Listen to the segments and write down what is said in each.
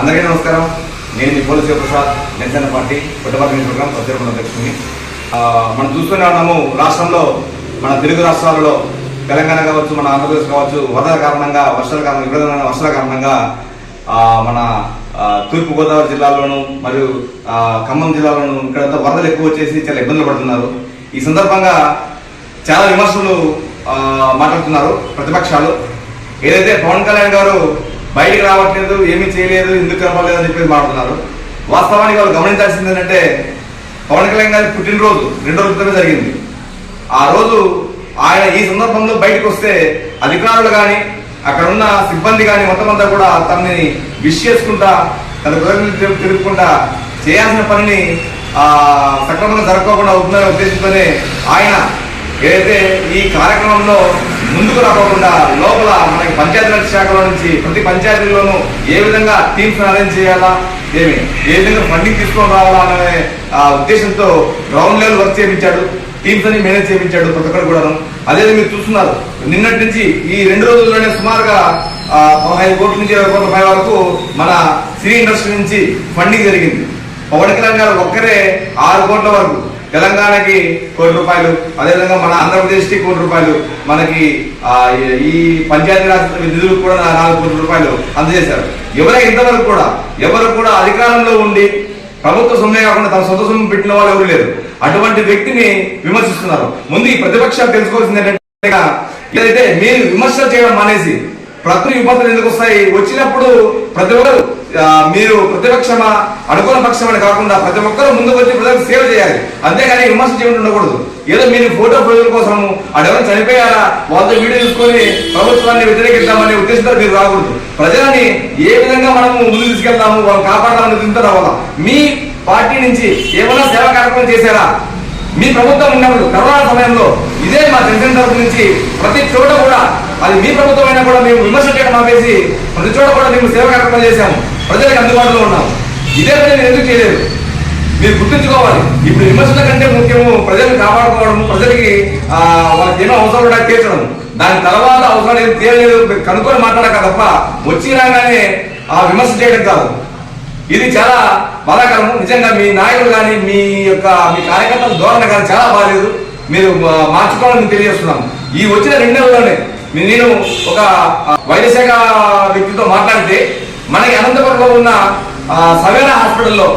అందరికీ నమస్కారం. నేను మీ పోలీస్ ప్రసాద్ జనసేన పార్టీ పుట్టపర్తి నియోజకవర్గం ప్రత్యేక అధ్యక్షుడిని. మనం చూస్తూనే ఉన్నాము రాష్ట్రంలో మన తెలుగు రాష్ట్రాలలో తెలంగాణ కావచ్చు మన ఆంధ్రప్రదేశ్ కావచ్చు వరదల కారణంగా వర్షాల కారణంగా విపరీతమైన వర్షాల కారణంగా మన తూర్పుగోదావరి జిల్లాలోను మరియు ఖమ్మం జిల్లాలోను ఇక్కడంతా వరదలు ఎక్కువ వచ్చేసి చాలా ఇబ్బందులు పడుతున్నారు. ఈ సందర్భంగా చాలా విమర్శలు మాట్లాడుతున్నారు ప్రతిపక్షాలు. ఏదైతే పవన్ కళ్యాణ్ గారు బయటికి రావట్లేదు ఏమీ చేయలేదు ఎందుకు కనపడలేదు అని చెప్పి మాట్లాడుతున్నారు. వాస్తవానికి వాళ్ళు గమనించాల్సింది ఏంటంటే పవన్ కళ్యాణ్ గారి పుట్టినరోజు రెండో రోజు జరిగింది. ఆ రోజు ఆయన ఈ సందర్భంలో బయటకు వస్తే అధికారులు కానీ అక్కడ ఉన్న సిబ్బంది కానీ మొత్తం అంతా కూడా తనని విష్ చేసుకుంటా తన కృతజ్ఞతలు తెలుపుకుంటా చేయాల్సిన పనిని ఆ సక్రమంగా జరగకుండా అవుతుందనే ఉద్దేశంతోనే ఆయన ఏదైతే ఈ కార్యక్రమంలో ముందుకు రాకుండా లోపల మనకి పంచాయతీరాజ్ శాఖలో నుంచి ప్రతి పంచాయతీలోనూ ఏ విధంగా టీమ్స్ అరేంజ్ చేయాలా ఏమి ఏ విధంగా ఫండింగ్ తీసుకొని రావాలా అనే ఆ ఉద్దేశంతో గ్రౌండ్ లెవెల్ వర్క్ చేయించాడు టీమ్స్ అని మేనేజ్ చేయించాడు ప్రతి ఒక్కరు కూడా అదే మీరు చూస్తున్నారు నిన్నటి నుంచి ఈ రెండు రోజుల్లోనే సుమారుగా పదహైదు కోట్ల నుంచి ఇరవై కోట్ల పై వరకు మన సినీ ఇండస్ట్రీ నుంచి ఫండింగ్ జరిగింది. పవన్ కళ్యాణ్ గారు ఒక్కరే ఆరు కోట్ల వరకు తెలంగాణకి కోటి రూపాయలు అదేవిధంగా మన ఆంధ్రప్రదేశ్కి కోటి రూపాయలు మనకి ఈ- పంచాయతీ పంచాయతీరాజ్ నిధులకు కూడా నాలుగు కోట్ల రూపాయలు అందజేశారు. ఎవరైనా ఇంతవరకు కూడా ఎవరు కూడా అధికారంలో ఉండి ప్రభుత్వ సొమ్మే కాకుండా తన సొంత సొమ్ము పెట్టిన వాళ్ళు ఎవరు లేరు. అటువంటి వ్యక్తిని విమర్శిస్తున్నారు. ముందు ఈ ప్రతిపక్షాలు తెలుసుకోవాల్సింది ఏంటంటే ఏదైతే మీరు విమర్శలు చేయడం మానేసి ప్రకృతి విపత్తులు ఎందుకు వస్తాయి వచ్చినప్పుడు ప్రతి ఒక్కరు మీరు ప్రతిపక్షమా అనుకూల పక్షమని కాకుండా ప్రతి ఒక్కరు ముందుకు వచ్చి ప్రజలకు సేవ చేయాలి. అంతేగాని విమర్శ చేయడం ఉండకూడదు. ఏదో మీరు ఫోటో ప్రజల కోసము అడవని చనిపోయారా వాళ్ళతో వీడియో తీసుకొని ప్రభుత్వాన్ని వ్యతిరేకిద్దామనే ఉద్దేశంతో మీరు రాకూడదు. ప్రజలని ఏ విధంగా మనము ముందు తీసుకెళ్తాము వాళ్ళు కాపాడాలని దీంతో రావాలా. మీ పార్టీ నుంచి ఏమైనా సేవా కార్యక్రమం చేశారా? మీ ప్రభుత్వం ఉన్నప్పుడు కరోనా సమయంలో ఇదే మా జనసేన తరపు నుంచి ప్రతి చోట కూడా అది మీ ప్రభుత్వం అయినా కూడా మేము విమర్శ చేయడం ఆపేసి ప్రతి చోట కూడా మేము సేవ కార్యక్రమం చేశాము. ప్రజలకు అందుబాటులో ఉన్నాము. ఇదే పని ఎందుకు చేయలేదు? మీరు గుర్తుంచుకోవాలి. ఇప్పుడు విమర్శల కంటే ముఖ్యము ప్రజలను కాపాడుకోవడం ప్రజలకి వాళ్ళకి ఏమో అవసరాలు కూడా తీర్చడం. దాని తర్వాత అవసరాలు ఏం తీరలేదు కనుక్కొని మాట్లాడక తప్ప వచ్చి రాగానే ఆ విమర్శ చేయడం కాదు. ఇది చాలా బాధాకరము నిజంగా మీ నాయకులు కానీ మీ యొక్క మీ కార్యకర్తల ధోరణ కానీ చాలా బాగాలేదు మీరు మార్చుకోవాలని తెలియజేస్తున్నాం. ఈ వచ్చిన రెండు నెలల్లోనే నేను ఒక వైద్యశాఖ వ్యక్తితో మాట్లాడితే మనకి అనంతపురంలో ఉన్న సవేనా హాస్పిటల్లో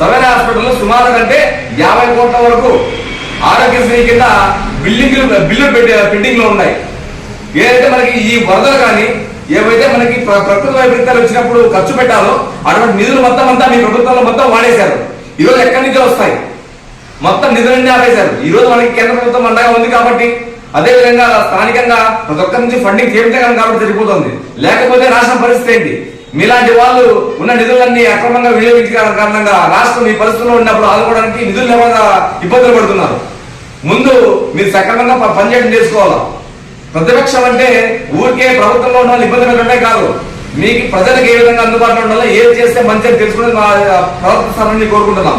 సవేనా హాస్పిటల్లో సుమారు కంటే యాభై కోట్ల వరకు ఆరోగ్యశ్రీ కింద బిల్డింగ్లు బిల్లు పెట్టి పెండింగ్లో ఉన్నాయి. ఏదైతే మనకి ఈ వరదలు కానీ ఏవైతే మనకి ప్రకృతి వైపరీత్యాలు వచ్చినప్పుడు ఖర్చు పెట్టాలో అటువంటి నిధులు మొత్తం అంతా మీ ప్రభుత్వంలో మొత్తం వాడేశారు. ఈ రోజు ఎక్కడి నుంచో వస్తాయి. మొత్తం నిధులన్నీ ఆపేశారు. ఈ రోజు మనకి కేంద్ర ప్రభుత్వం అండగా ఉంది కాబట్టి అదే విధంగా స్థానికంగా ప్రతి ఒక్కరి నుంచి ఫండింగ్ చేయించగలం కాబట్టి సరిపోతుంది. లేకపోతే రాష్ట్రం పరిస్థితి ఏంటి? మీలాంటి వాళ్ళు ఉన్న నిధులన్నీ అక్రమంగా వినియోగించగల కారణంగా రాష్ట్రం ఈ పరిస్థితుల్లో ఉన్నప్పుడు ఆదుకోవడానికి నిధులు లేకుండా ఇబ్బందులు పడుతున్నారు. ముందు మీరు సక్రమంగా పనిచేయడం చేసుకోవాలా ప్రతిపక్షం అంటే ఊరికే ప్రభుత్వంలో ఉన్న వాళ్ళు ఇబ్బంది పెట్టడమే కాదు. మీకు ప్రజలకు ఏ విధంగా అందుబాటులో ఉండాలో ఏది చేస్తే మంచిగా తెలుసుకుని మా ప్రవర్తిస్తారని కోరుకుంటున్నాం.